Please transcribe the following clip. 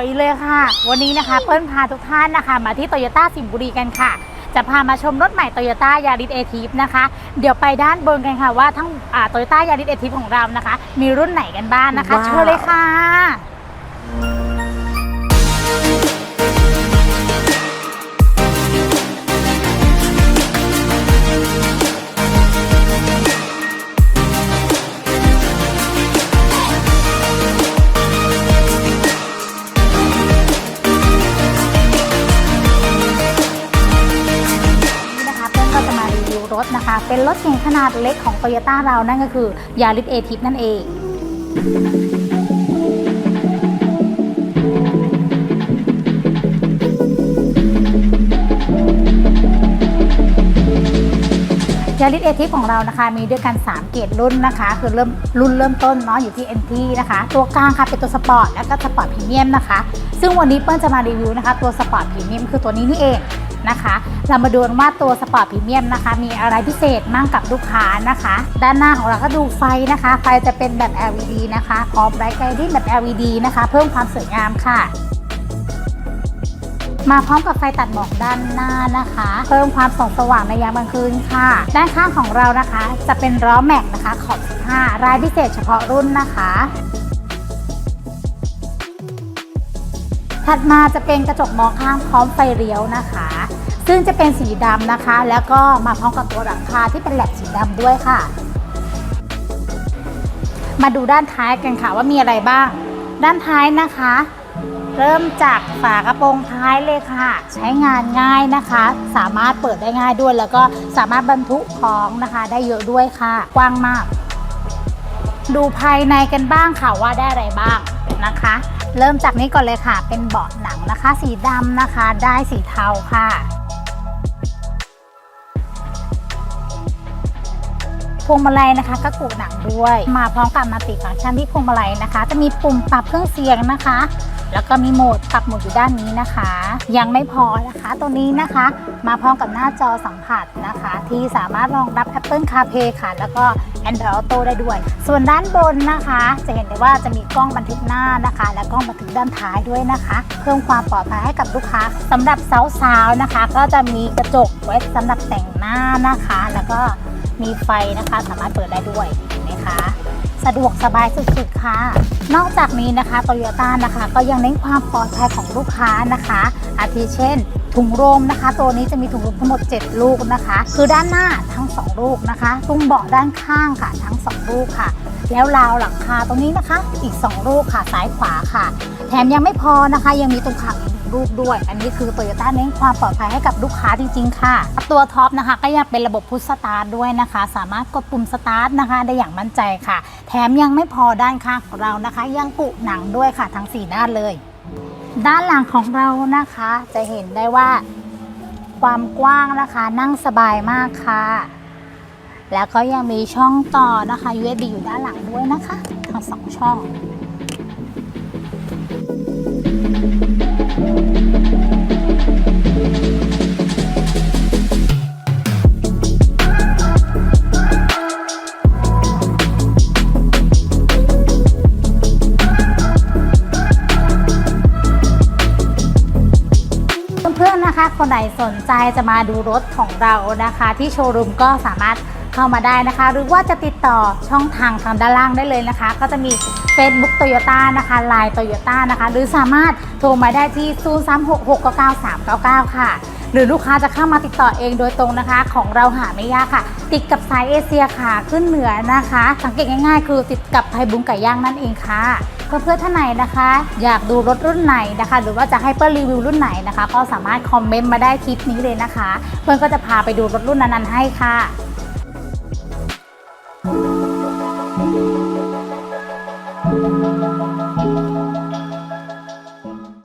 วยเลยค่ะ วันนี้นะคะเปิ้ลพาทุกท่านนะคะ มาที่โตโยต้าสิงห์บุรีกันค่ะ จะพามาชมรถใหม่โตโยต้ายาริสเอทีฟนะคะ เดี๋ยวไปด้านบนกันค่ะว่าทั้งโตโยต้ายาริสเอทีฟของเรานะคะ มีรุ่นไหนกันบ้างนะคะว้าวเชิญเลยค่ะ ถนะคะ เป็นรถเก๋งขนาดเล็กของ t o y ยต้เรานั่นก็คือยาริสเอทิปนั่นเอง ยาริสเอทิปของเรานะคะ มีด้วยกัน 3 เกรดรุ่นนะคะ คือเริ่มรุ่นเริ่มต้นเนาะอยู่ที่ NT นะคะ ตัวกลางค่ะเป็นตัวสปอร์ตแล้วก็สปอร์ตพรีเมียมนะคะ ซึ่งวันนี้เปิ้ลจะมารีวิวนะคะ ตัวสปอร์ตพรีเมียมคือตัวนี้นี่เองนะคะ เรามาดูว่าตัวสปอร์ตพรีเมียมนะคะ มีอะไรพิเศษมั่งกับลูกค้านะคะ ด้านหน้าของเราก็ดูไฟนะคะ ไฟจะเป็นแบบ LED นะคะพร้อมไบรท์ไกดิ้งแบบ LED นะคะ เพิ่มความสวยงามค่ะ มาพร้อมกับไฟตัดหมอกด้านหน้านะคะ เพิ่มความส่องสว่างในยามกลางคืนค่ะ ด้านข้างของเรานะคะ จะเป็นล้อแม็กนะคะ ขอบ 15 รายพิเศษเฉพาะรุ่นนะคะถัดมาจะเป็นกระจกมองข้างพร้อมไฟเลี้ยวนะคะ ซึ่งจะเป็นสีดำนะคะ แล้วก็มาพร้อมกับตัวหลังคาที่เป็นแหลกสีดำด้วยค่ะ มาดูด้านท้ายกันค่ะว่ามีอะไรบ้าง ด้านท้ายนะคะ เริ่มจากฝากระโปรงท้ายเลยค่ะ ใช้งานง่ายนะคะ สามารถเปิดได้ง่ายด้วย แล้วก็สามารถบรรทุกของนะคะ ได้เยอะด้วยค่ะ กว้างมาก ดูภายในกันบ้างค่ะว่าได้อะไรบ้างนะคะ เริ่มจากนี้ก่อนเลยค่ะ เป็นเบาะหนังนะคะ สีดำนะคะ ได้สีเทาค่ะ พวงมาลัยนะคะ ก็กูหนังด้วย มาพร้อมกับมัลติฟังก์ชันที่พวงมาลัยนะคะ จะมีปุ่มปรับเครื่องเสียงนะคะ แล้วก็มีโหมดปรับโหมดอยู่ด้านนี้นะคะ ยังไม่พอนะคะ ตัวนี้นะคะ มาพร้อมกับหน้าจอสัมผัสนะคะ ที่สามารถรองรับ Apple CarPlay ค่ะ แล้วก็ Android Auto ได้ด้วย ส่วนด้านบนนะคะ จะเห็นได้ว่าจะมีกล้องบันทึกหน้านะคะ และกล้องบันทึกด้านท้ายด้วยนะคะ เพิ่มความปลอดภัยให้กับลูกค้าสำหรับสาวๆนะคะ ก็จะมีกระจกไว้สำหรับแต่งหน้านะคะ แล้วก็ มีไฟนะคะ สามารถเปิดได้ด้วยเห็นไหมคะ สะดวกสบายสุดๆค่ะ นอกจากนี้นะคะโตโยต้านะคะ ก็ยังเน้นความปลอดภัยของลูกค้านะคะ อาทิเช่น ถุงลมนะคะ ตัวนี้จะมีถุงลมทั้งหมด 7 ลูกนะคะ คือด้านหน้าทั้ง 2 ลูกนะคะตรงเบาะด้านข้างค่ะ ทั้ง 2 ลูกค่ะแล้วราวหลังคาตรงนี้นะคะ อีก 2 ลูกค่ะซ้ายขวาค่ะ แถมยังไม่พอนะคะ ยังมีตรงขังอีก หนึ่งลูกด้วย อันนี้คือโตโยต้าเน้นความปลอดภัยให้กับลูกค้าจริง ๆ ค่ะ ตัวท็อปนะคะก็ยังเป็นระบบพุชสตาร์ทด้วยนะคะ สามารถกดปุ่มสตาร์ทนะคะ ได้อย่างมั่นใจค่ะ แถมยังไม่พอด้านข้างของเรานะคะ ยังปุหนังด้วยค่ะทั้ง 4 ด้านเลย ด้านหลังของเรานะคะ จะเห็นได้ว่าความกว้างนะคะนั่งสบายมากค่ะ แล้วก็ยังมีช่องต่อนะคะ USB อยู่ด้านหลังด้วยนะคะ ทั้งสองช่อง พื่อนๆนะคะ คนไหนสนใจจะมาดูรถของเรานะคะ ที่โชว์รูมก็สามารถเข้ามาได้นะคะ หรือว่าจะติดต่อช่องทางทางด้านล่างได้เลยนะคะ ก็จะมี Facebook Toyota นะคะ Line Toyota นะคะ หรือสามารถโทรมาได้ที่ 0366999399 ค่ะ หรือลูกค้าจะเข้ามาติดต่อเองโดยตรงนะคะ ของเราหาไม่ยากค่ะ ติดกับสายเอเชียค่ะขึ้นเหนือนะคะ สังเกตง่ายๆ คือติดกับไทยบุงไก่ย่างนั่นเองค่ะ เพื่อนๆท่านไหนนะคะ อยากดูรถรุ่นไหนนะคะ หรือว่าจะให้เปิ้ลรีวิวรุ่นไหนนะคะ ก็สามารถคอมเมนต์มาได้คลิปนี้เลยนะคะเพื่อนก็จะพาไปดูรถรุ่นนั้นๆให้ค่ะ